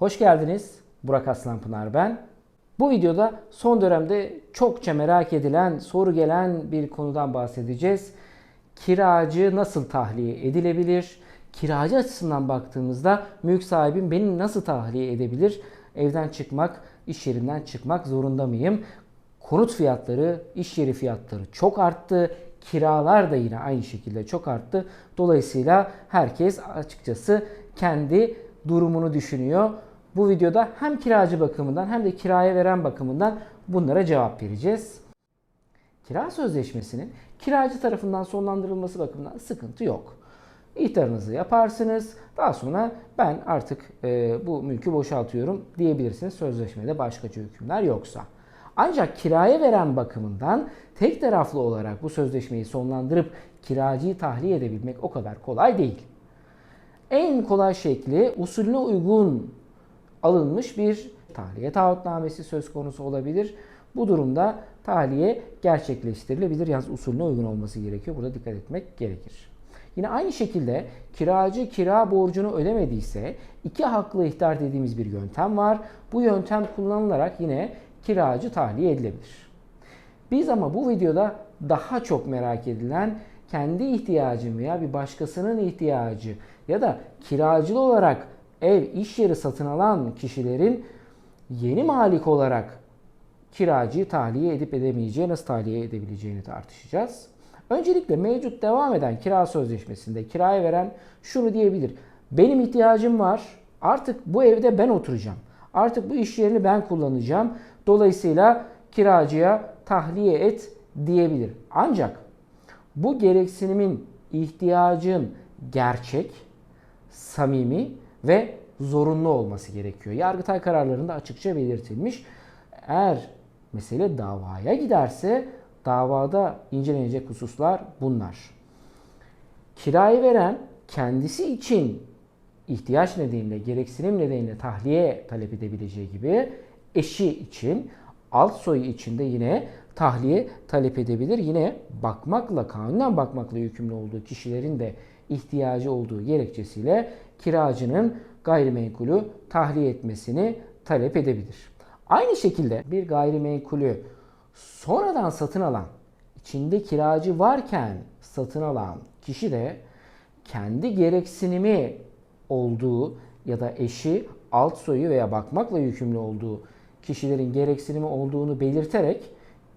Hoş geldiniz. Burak Aslanpınar ben. Bu videoda son dönemde çokça merak edilen, soru gelen bir konudan bahsedeceğiz. Kiracı nasıl tahliye edilebilir? Kiracı açısından baktığımızda mülk sahibim beni nasıl tahliye edebilir? Evden çıkmak, iş yerinden çıkmak zorunda mıyım? Konut fiyatları, iş yeri fiyatları çok arttı. Kiralar da yine aynı şekilde çok arttı. Dolayısıyla herkes açıkçası kendi durumunu düşünüyor. Bu videoda hem kiracı bakımından hem de kiraya veren bakımından bunlara cevap vereceğiz. Kira sözleşmesinin kiracı tarafından sonlandırılması bakımından sıkıntı yok. İhtarınızı yaparsınız. Daha sonra ben artık e, bu mülkü boşaltıyorum diyebilirsiniz. Sözleşmede başkaca hükümler yoksa. Ancak kiraya veren bakımından tek taraflı olarak bu sözleşmeyi sonlandırıp kiracıyı tahliye edebilmek o kadar kolay değil. En kolay şekli usulüne uygun alınmış bir tahliye taahhütnamesi söz konusu olabilir. Bu durumda tahliye gerçekleştirilebilir. Yalnız usulüne uygun olması gerekiyor. Burada dikkat etmek gerekir. Yine aynı şekilde kiracı kira borcunu ödemediyse iki haklı ihtar dediğimiz bir yöntem var. Bu yöntem kullanılarak yine kiracı tahliye edilebilir. Biz ama bu videoda daha çok merak edilen kendi ihtiyacım veya bir başkasının ihtiyacı ya da kiracılı olarak ev, iş yeri satın alan kişilerin yeni malik olarak kiracıyı tahliye edip edemeyeceği, nasıl tahliye edebileceğini tartışacağız. Öncelikle mevcut devam eden kira sözleşmesinde kiraya veren şunu diyebilir. Benim ihtiyacım var. Artık bu evde ben oturacağım. Artık bu iş yerini ben kullanacağım. Dolayısıyla kiracıya tahliye et diyebilir. Ancak bu gereksinimin, ihtiyacın gerçek, samimi ve zorunlu olması gerekiyor. Yargıtay kararlarında açıkça belirtilmiş. Eğer mesele davaya giderse davada incelenecek hususlar bunlar. Kirayı veren kendisi için ihtiyaç nedeniyle, gereksinim nedeniyle tahliye talep edebileceği gibi eşi için, alt soyu için de yine tahliye talep edebilir. Yine bakmakla, kanunen bakmakla yükümlü olduğu kişilerin de ihtiyacı olduğu gerekçesiyle kiracının gayrimenkulü tahliye etmesini talep edebilir. Aynı şekilde bir gayrimenkulü sonradan satın alan, içinde kiracı varken satın alan kişi de kendi gereksinimi olduğu ya da eşi, alt soyu veya bakmakla yükümlü olduğu kişilerin gereksinimi olduğunu belirterek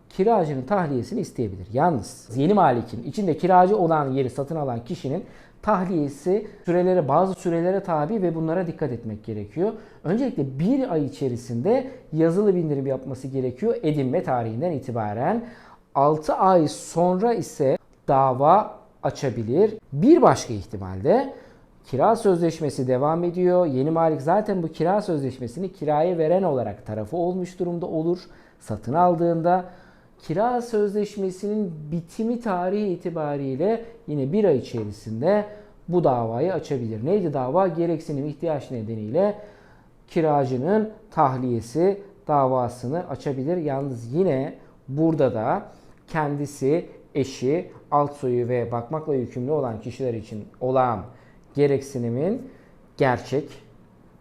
kiracının tahliyesini isteyebilir. Yalnız yeni malikin içinde kiracı olan yeri satın alan kişinin tahliyesi sürelere bazı sürelere tabi ve bunlara dikkat etmek gerekiyor. Öncelikle bir ay içerisinde yazılı bildirim yapması gerekiyor edinme tarihinden itibaren. 6 ay sonra ise dava açabilir. Bir başka ihtimalde kira sözleşmesi devam ediyor. Yeni malik zaten bu kira sözleşmesini kiraya veren olarak tarafı olmuş durumda olur. Satın aldığında kira sözleşmesinin bitimi tarihi itibariyle yine bir ay içerisinde bu davayı açabilir. Neydi dava? Gereksinim ihtiyaç nedeniyle kiracının tahliyesi davasını açabilir. Yalnız yine burada da kendisi, eşi, alt soyu ve bakmakla yükümlü olan kişiler için olan gereksinimin gerçek,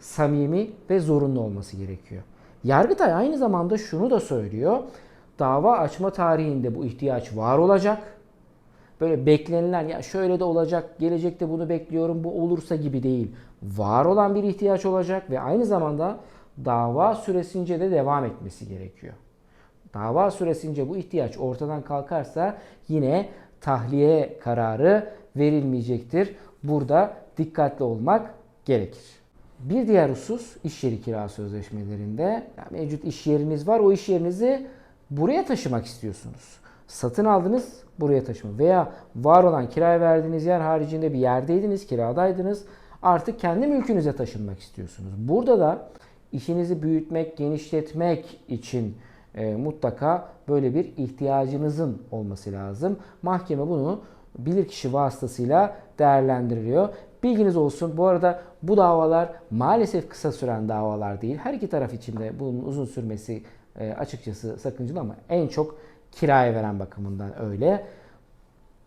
samimi ve zorunlu olması gerekiyor. Yargıtay aynı zamanda şunu da söylüyor. Dava açma tarihinde bu ihtiyaç var olacak. Böyle beklenilen ya şöyle de olacak, gelecekte bunu bekliyorum, bu olursa gibi değil. Var olan bir ihtiyaç olacak ve aynı zamanda dava süresince de devam etmesi gerekiyor. Dava süresince bu ihtiyaç ortadan kalkarsa yine tahliye kararı verilmeyecektir. Burada dikkatli olmak gerekir. Bir diğer husus iş yeri kira sözleşmelerinde mevcut iş yeriniz var. O iş yerinizi buraya taşımak istiyorsunuz. Satın aldınız buraya taşıma veya var olan kiraya verdiğiniz yer haricinde bir yerdeydiniz, kiradaydınız. Artık kendi mülkünüze taşınmak istiyorsunuz. Burada da işinizi büyütmek, genişletmek için e, mutlaka böyle bir ihtiyacınızın olması lazım. Mahkeme bunu bilirkişi vasıtasıyla değerlendiriliyor. Bilginiz olsun. Bu arada bu davalar maalesef kısa süren davalar değil. Her iki taraf için de bunun uzun sürmesi e, açıkçası sakıncalı ama en çok kiraya veren bakımından öyle.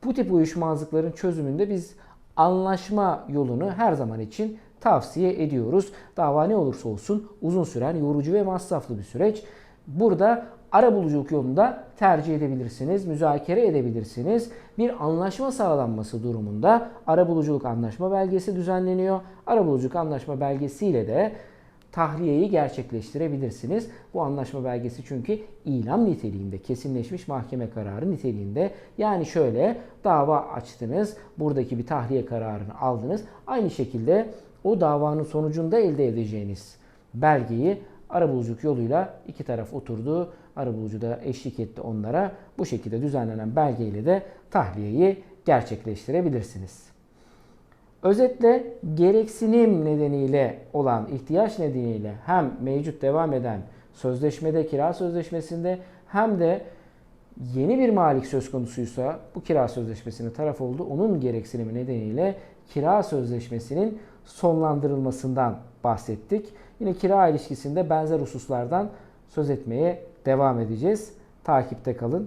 Bu tip uyuşmazlıkların çözümünde biz anlaşma yolunu her zaman için tavsiye ediyoruz. Dava ne olursa olsun uzun süren, yorucu ve masraflı bir süreç. Burada arabuluculuk yolunda tercih edebilirsiniz, müzakere edebilirsiniz. Bir anlaşma sağlanması durumunda arabuluculuk anlaşma belgesi düzenleniyor. Arabuluculuk anlaşma belgesiyle de tahliyeyi gerçekleştirebilirsiniz. Bu anlaşma belgesi çünkü ilam niteliğinde, kesinleşmiş mahkeme kararı niteliğinde. Yani şöyle dava açtınız, buradaki bir tahliye kararını aldınız. Aynı şekilde o davanın sonucunda elde edeceğiniz belgeyi arabuluculuk yoluyla iki taraf oturdu. Arabulucu da eşlik etti onlara. Bu şekilde düzenlenen belgeyle de tahliyeyi gerçekleştirebilirsiniz. Özetle gereksinim nedeniyle olan ihtiyaç nedeniyle hem mevcut devam eden sözleşmede kira sözleşmesinde hem de yeni bir malik söz konusuysa bu kira sözleşmesine taraf oldu. Onun gereksinimi nedeniyle kira sözleşmesinin sonlandırılmasından bahsettik. Yine kira ilişkisinde benzer hususlardan söz etmeye devam edeceğiz. Takipte kalın.